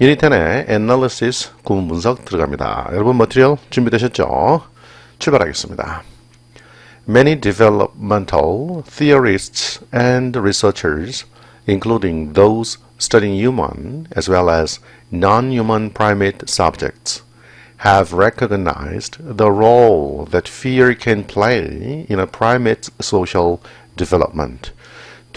유닛 10의 Analysis 구문 분석 들어갑니다. 여러분 머티리얼 준비되셨죠? 출발하겠습니다. Many developmental theorists and researchers, including those studying human as well as non-human primate subjects, have recognized the role that fear can play in a primate's social development.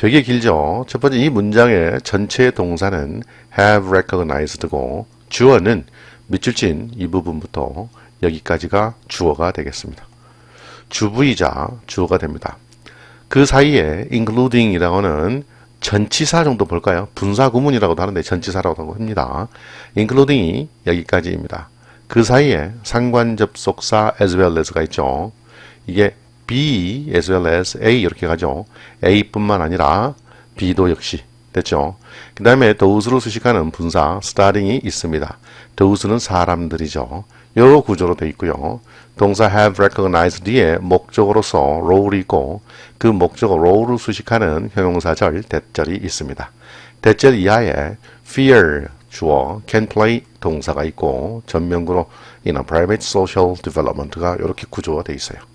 되게 길죠. 첫 번째 이 문장의 전체 동사는 have recognized고 주어는 밑줄 친 이 부분부터 여기까지가 주어가 되겠습니다. 주부이자 주어가 됩니다. 그 사이에 including이라고는 전치사 정도 볼까요? 분사 구문이라고도 하는데 전치사라고 합니다. including이 여기까지입니다. 그 사이에 상관 접속사 as well as가 있죠. 이게 B as well as A 이렇게 가죠. A뿐만 아니라 B도 역시 됐죠. 그 다음에 those로 수식하는 분사 starting이 있습니다. those는 사람들이죠. 요 구조로 되어 있고요. 동사 have recognized 뒤에 목적어로서 role이 있고 그 목적어 role을 수식하는 형용사절 대절이 있습니다. 대절 이하에 fear 주어 can play 동사가 있고 전명구로 in a private social development가 이렇게 구조가 되어 있어요.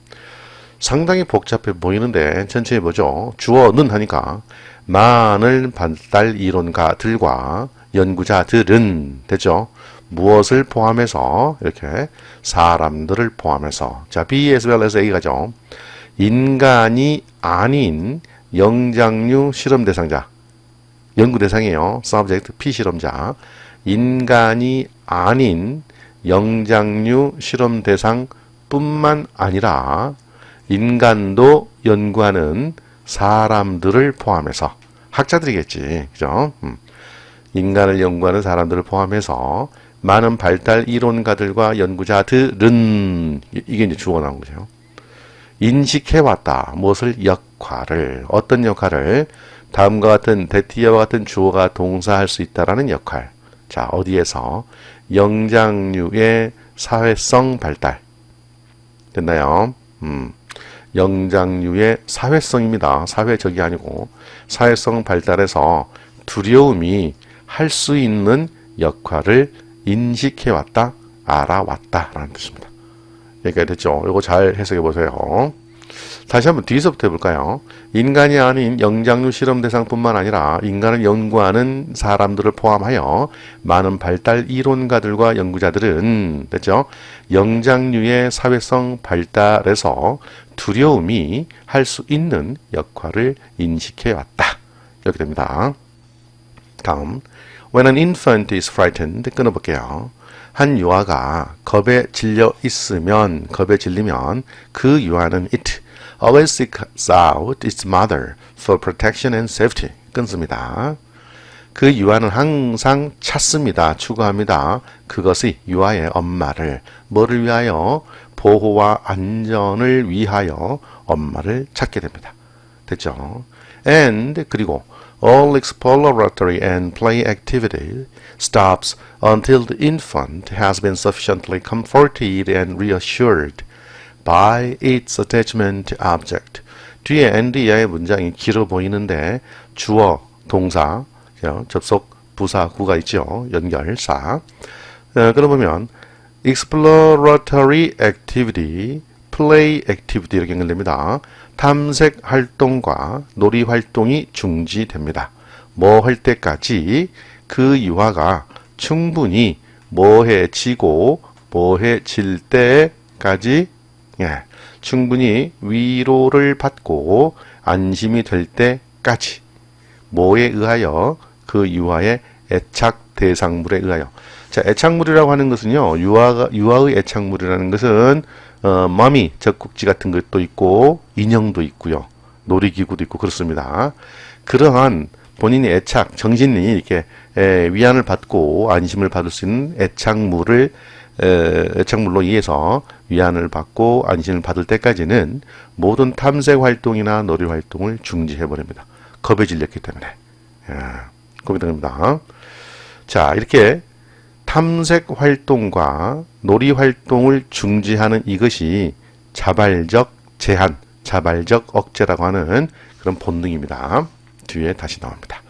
상당히 복잡해 보이는데 전체에 보죠. 주어는 하니까 많은 발달 이론가들과 연구자들은 됐죠. 무엇을 포함해서 이렇게 사람들을 포함해서 자 B as well as A 가죠. 인간이 아닌 영장류 실험 대상자 연구 대상이에요. subject P 실험자 인간이 아닌 영장류 실험 대상 뿐만 아니라 인간도 연구하는 사람들을 포함해서 학자들이겠지, 그죠? 음. 인간을 연구하는 사람들을 포함해서 많은 발달 이론가들과 연구자들은 이게 이제 주어 나온 거죠. 인식해 왔다. 무엇을 역할을 어떤 역할을 다음과 같은 대티어와 같은 주어가 동사할 수 있다라는 역할. 자 어디에서 영장류의 사회성 발달 됐나요? 음. 영장류의 사회성입니다. 사회적이 아니고 사회성 발달에서 두려움이 할 수 있는 역할을 인식해왔다, 알아왔다라는 뜻입니다. 여기까지 됐죠? 이거 잘 해석해 보세요. 다시 한번 뒤에서부터 해볼까요? 인간이 아닌 영장류 실험 대상뿐만 아니라 인간을 연구하는 사람들을 포함하여 많은 발달 이론가들과 연구자들은 됐죠? 영장류의 사회성 발달에서 두려움이 할 수 있는 역할을 인식해 왔다. 이렇게 됩니다. 다음 When an infant is frightened 끊어볼게요. 한 유아가 겁에 질려 있으면 겁에 질리면 그 유아는 it always seeks out its mother for protection and safety 끊습니다. 그 유아는 항상 찾습니다. 추구합니다. 그것이 유아의 엄마를 뭐를 위하여 보호와 안전을 위하여 엄마를 찾게 됩니다. 됐죠? And 그리고 all exploratory and play activity stops until the infant has been sufficiently comforted and reassured by its attachment object. 뒤에 and 이하의 문장이 길어 보이는데 주어, 동사, 접속, 부사, 구가 있죠. 연결사. 어, 그러보면 exploratory activity, play activity 이렇게 연결됩니다. 탐색 활동과 놀이 활동이 중지됩니다. 뭐 할 때까지 그 유아가 충분히 뭐해지고 뭐해질 때까지 예, 충분히 위로를 받고 안심이 될 때까지 뭐에 의하여 그 유아의 애착 대상물에 의하여. 자 애착물이라고 하는 것은요 유아가 유아의 애착물이라는 것은 어, 머미 젖꼭지 같은 것도 있고 인형도 있고요. 놀이기구도 있고 그렇습니다. 그러한 본인의 애착 정신이 이렇게 에, 위안을 받고 안심을 받을 수 있는 애착물을 에, 애착물로 인해서 위안을 받고 안심을 받을 때까지는 모든 탐색 활동이나 놀이 활동을 중지해 버립니다. 겁에 질렸기 때문에. 예, 됩니다 자 이렇게 탐색 활동과 놀이 활동을 중지하는 이것이 자발적 제한, 자발적 억제라고 하는 그런 본능입니다. 뒤에 다시 나옵니다.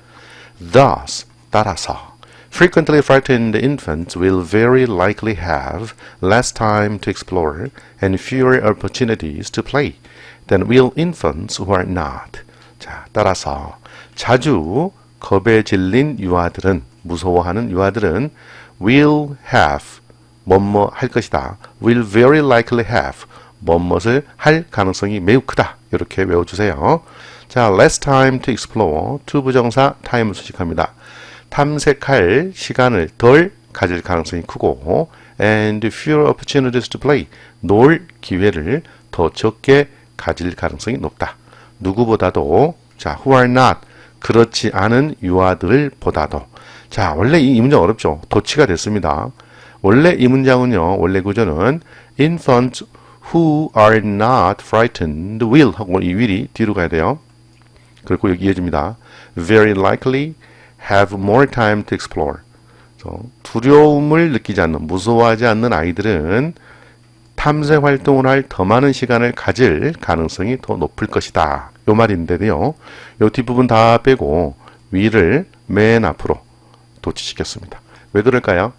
Thus, 따라서 Frequently frightened infants will very likely have less time to explore and fewer opportunities to play than will infants who are not. 자, 따라서 자주 겁에 질린 유아들은 무서워하는 유아들은 will have 뭐뭐 할 것이다. will very likely have 뭐뭇을 할 가능성이 매우 크다. 이렇게 외워주세요. 자, less time to explore to 부정사 time을 수식합니다. 탐색할 시간을 덜 가질 가능성이 크고 and fewer opportunities to play 놀 기회를 더 적게 가질 가능성이 높다. 누구보다도 자, who are not 그렇지 않은 유아들을 보다도 자, 원래 이 문장 어렵죠. 도치가 됐습니다. 원래 이 문장은요. 원래 구조는 infants who are not frightened will 하고 이 will이 뒤로 가야 돼요. 그리고 여기 이어집니다. very likely have more time to explore. 두려움을 느끼지 않는, 무서워하지 않는 아이들은 탐색 활동을 할 더 많은 시간을 가질 가능성이 더 높을 것이다. 요 말인데요. 요 뒷부분 다 빼고 위를 맨 앞으로 도치시켰습니다. 왜 그럴까요?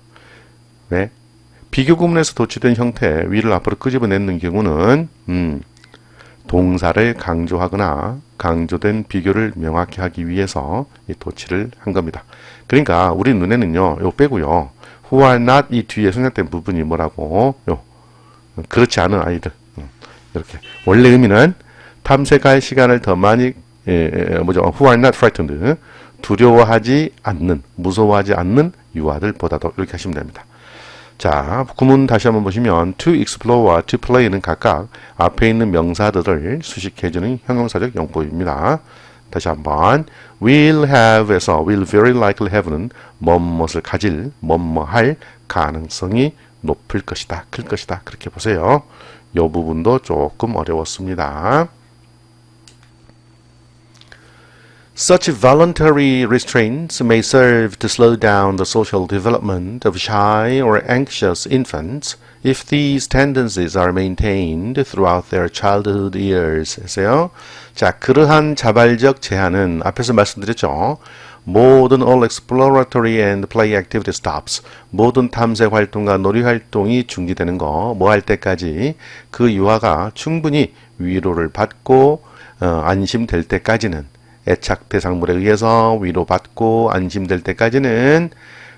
왜? 비교 구문에서 도치된 형태 위를 앞으로 끄집어내는 경우는 음, 동사를 강조하거나 강조된 비교를 명확히 하기 위해서 이 도치를 한 겁니다. 그러니까 우리 눈에는요, 요 빼고요, who are not 이 뒤에 생략된 부분이 뭐라고, 요, 그렇지 않은 아이들. 음, 이렇게. 원래 의미는 탐색할 시간을 더 많이, 예, 예, 뭐죠, who are not frightened. 두려워하지 않는, 무서워하지 않는 유아들 보다도 이렇게 하시면 됩니다. 자, 구문 다시 한번 보시면 to explore와 to play는 각각 앞에 있는 명사들을 수식해주는 형용사적 용법입니다. 다시 한번 will have에서 will very likely have는 뭐뭇을 가질, 뭐뭐 할 가능성이 높을 것이다, 클 것이다 그렇게 보세요. 이 부분도 조금 어려웠습니다. Such voluntary restraints may serve to slow down the social development of shy or anxious infants if these tendencies are maintained throughout their childhood years. 했어요. 자, 그러한 자발적 제한은 앞에서 말씀드렸죠. 모든 all exploratory and play activity stops. 모든 탐색 활동과 놀이 활동이 중지되는 거, 뭐 할 때까지 그 유아가 충분히 위로를 받고 어, 안심될 때까지는 애착 대상물에 의해서 위로받고 안심될 때까지는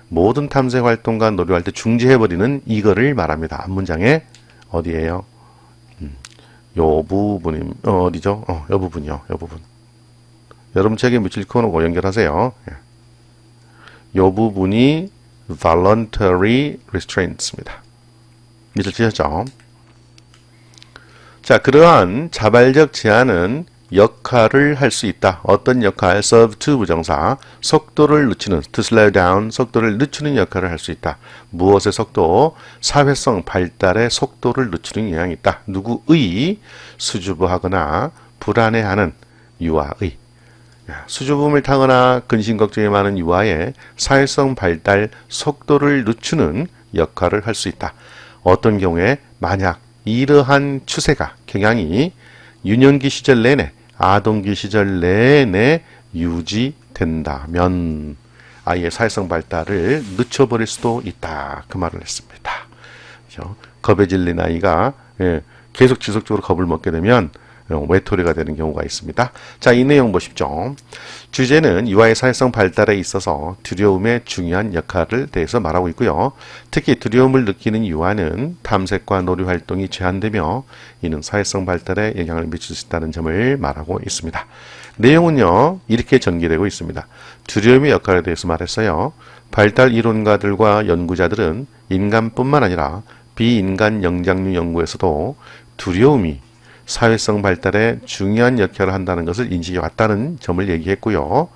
모든 탐색 활동과 놀이 활동 중지해버리는 이거를 말합니다. 앞문장에 어디에요? 음, 요 부분이 어, 어디죠? 어, 요 부분이요. 요 부분. 여러분 책에 묻힐 코너고 연결하세요. 예. 요 부분이 voluntary restraints입니다. 밑을 치셨죠? 자, 그러한 자발적 제한은 역할을 할 수 있다. 어떤 역할? serve to 부정사. 속도를 늦추는 to slow down. 속도를 늦추는 역할을 할 수 있다. 무엇의 속도? 사회성 발달의 속도를 늦추는 영향이 있다. 누구의? 수주부하거나 불안해하는 유아의. 수줍음을 타거나 근심 걱정이 많은 유아의 사회성 발달 속도를 늦추는 역할을 할 수 있다. 어떤 경우에 만약 이러한 추세가 경향이 유년기 시절 내내 아동기 시절 내내 유지된다면 아이의 사회성 발달을 늦춰버릴 수도 있다. 그 말을 했습니다. 그렇죠? 겁에 질린 아이가 예, 계속 지속적으로 겁을 먹게 되면 어, 외톨이가 되는 경우가 있습니다. 자, 이 내용 보십시오. 주제는 유아의 사회성 발달에 있어서 두려움의 중요한 역할을 대해서 말하고 있고요. 특히 두려움을 느끼는 유아는 탐색과 놀이 활동이 제한되며 이는 사회성 발달에 영향을 미칠 수 있다는 점을 말하고 있습니다. 내용은요, 이렇게 전개되고 있습니다. 두려움의 역할에 대해서 말했어요. 발달 이론가들과 연구자들은 인간뿐만 아니라 비인간 영장류 연구에서도 두려움이 사회성 발달에 중요한 역할을 한다는 것을 인식해 왔다는 점을 얘기했고요.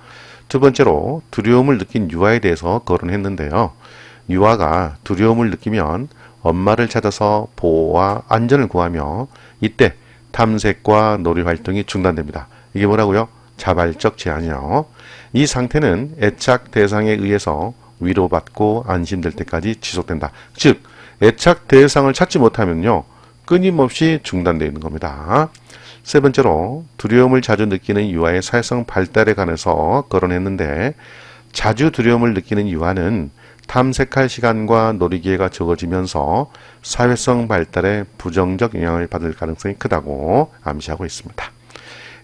두 번째로 두려움을 느낀 유아에 대해서 거론했는데요. 유아가 두려움을 느끼면 엄마를 찾아서 보호와 안전을 구하며 이때 탐색과 놀이 활동이 중단됩니다. 이게 뭐라고요? 자발적 제한이요. 이 상태는 애착 대상에 의해서 위로받고 안심될 때까지 지속된다. 즉, 애착 대상을 찾지 못하면요. 끊임없이 중단되어 있는 겁니다. 세 번째로 두려움을 자주 느끼는 유아의 사회성 발달에 관해서 거론했는데 자주 두려움을 느끼는 유아는 탐색할 시간과 놀이 기회가 적어지면서 사회성 발달에 부정적 영향을 받을 가능성이 크다고 암시하고 있습니다.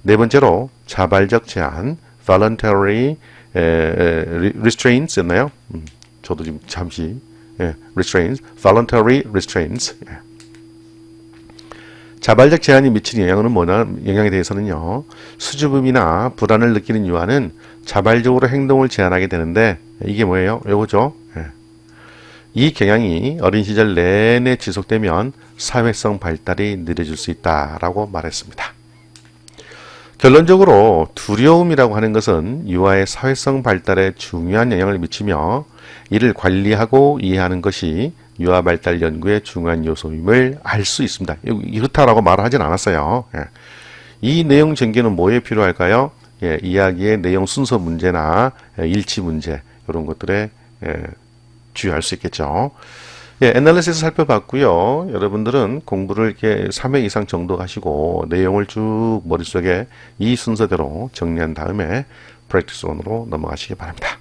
네 번째로 자발적 제한 voluntary restrains였나요? 음, 저도 지금 잠시 예, restraints, voluntary restraints. 예. 자발적 제한이 미치는 영향은 뭐냐, 영향에 대해서는요, 수줍음이나 불안을 느끼는 유아는 자발적으로 행동을 제한하게 되는데, 이게 뭐예요? 요거죠? 예. 이 경향이 어린 시절 내내 지속되면 사회성 발달이 느려질 수 있다라고 말했습니다. 결론적으로 두려움이라고 하는 것은 유아의 사회성 발달에 중요한 영향을 미치며 이를 관리하고 이해하는 것이 유아 발달 연구의 중요한 요소임을 알 수 있습니다. 이렇다라고 말하진 않았어요. 예. 이 내용 전개는 뭐에 필요할까요? 예, 이야기의 내용 순서 문제나 예, 일치 문제 이런 것들에 예, 주의할 수 있겠죠. 예, 애널리시스 살펴봤고요. 여러분들은 공부를 이렇게 3회 이상 정도 하시고 내용을 쭉 머릿속에 이 순서대로 정리한 다음에 프랙티스 원으로 넘어가시기 바랍니다.